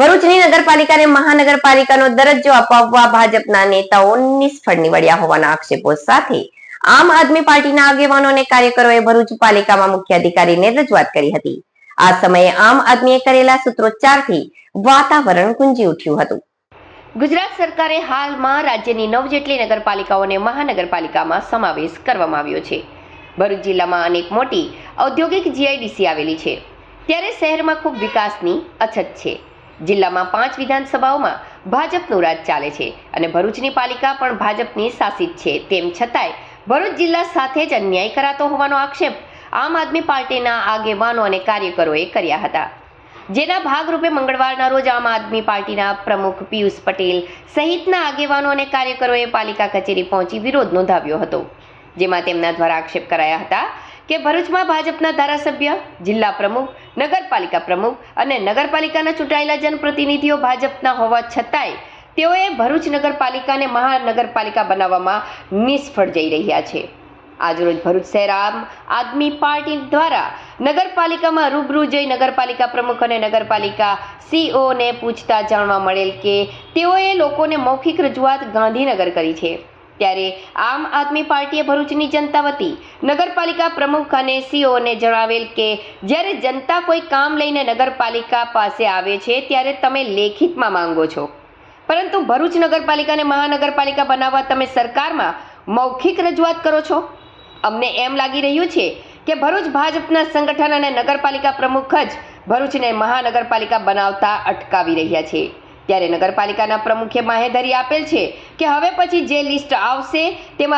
ભરૂચની નગરપાલિકાને મહાનગરપાલિકાનો દરજ્જો અપાવવા ભાજપના નેતાઓ નિષ્ફળ નીવડ્યા હોવાના આક્ષેપો સાથે આમ આદમી પાર્ટીના આગેવાનો અને કાર્યકરોએ ભરૂચ પાલિકામાં મુખ્ય અધિકારીને રજૂઆત કરી હતી. આ સમયે આમ આદમીએ કરેલા સૂત્રોચ્ચારથી વાતાવરણ ગુંજી ઉઠ્યું હતું. ગુજરાત સરકારે હાલમાં રાજ્યની નવ જેટલી નગરપાલિકાઓને મહાનગરપાલિકામાં સમાવેશ કરવામાં આવ્યો છે. ભરૂચ જિલ્લામાં અનેક મોટી ઔદ્યોગિક જીઆઈડીસી આવેલી છે. ત્યારે શહેરમાં ખૂબ વિકાસની અછત છે. જિલ્લામાં પાંચ વિધાનસભાઓમાં ભાજપનું રાજ ચાલે છે અને ભરૂચની પાલિકા પણ ભાજપની શાસિત છે. તેમ છતાંય ભરૂચ જિલ્લા સાથે જ અન્યાય કરાતો હોવાનો આક્ષેપ આમ આદમી પાર્ટીના આગેવાનો અને કાર્યકરોએ કર્યા હતા. જેના ભાગરૂપે મંગળવારના રોજ આમ આદમી પાર્ટીના પ્રમુખ પિયુષ પટેલ સહિતના આગેવાનો અને કાર્યકરોએ પાલિકા કચેરી પહોંચી વિરોધ નોંધાવ્યો હતો. જેમાં તેમના દ્વારા આક્ષેપ કરાયા હતા કે ભરૂચમાં ભાજપના ધારાસભ્ય, જિલ્લા પ્રમુખ નગરપાલિકા પ્રમુખ અને નગરપાલિકાના ચૂંટાયેલા જનપ્રતિનિધિઓ ભાજપના હોવા છતાંય તેઓએ ભરૂચ નગરપાલિકાને મહાનગરપાલિકા બનાવવામાં નિષ્ફળ જઈ રહ્યા છે. આજરોજ ભરૂચ શહેર આમ આદમી પાર્ટી દ્વારા નગરપાલિકામાં રૂબરૂ જઈ નગરપાલિકા પ્રમુખ અને નગરપાલિકા સીઓને પૂછતા જાણવા મળેલ કે તેઓએ લોકોને મૌખિક રજૂઆત ગાંધીનગર કરી છે. ત્યારે આમ આદમી પાર્ટીએ ભરૂચની જનતા વતી નગરપાલિકા પ્રમુખ અને સીઓને જણાવેલ કે જ્યારે જનતા કોઈ કામ લઈને નગરપાલિકા પાસે આવે છે, ત્યારે તમે લેખિતમાં માંગો છો. પરંતુ ભરૂચ નગરપાલિકાને મહાનગરપાલિકા બનાવવા તમે સરકારમાં મૌખિક રજૂઆત કરો છો? અમને એમ લાગી રહ્યું છે કે ભરૂચ ભાજપના સંગઠન અને નગરપાલિકા પ્રમુખ જ ભરૂચને મહાનગરપાલિકા બનાવતા અટકાવી રહ્યા છે. ત્યારે નગરપાલિકાના પ્રમુખે માહેધરી આપેલ છે કે હવે પછી જે લિસ્ટ આવશે તેમાં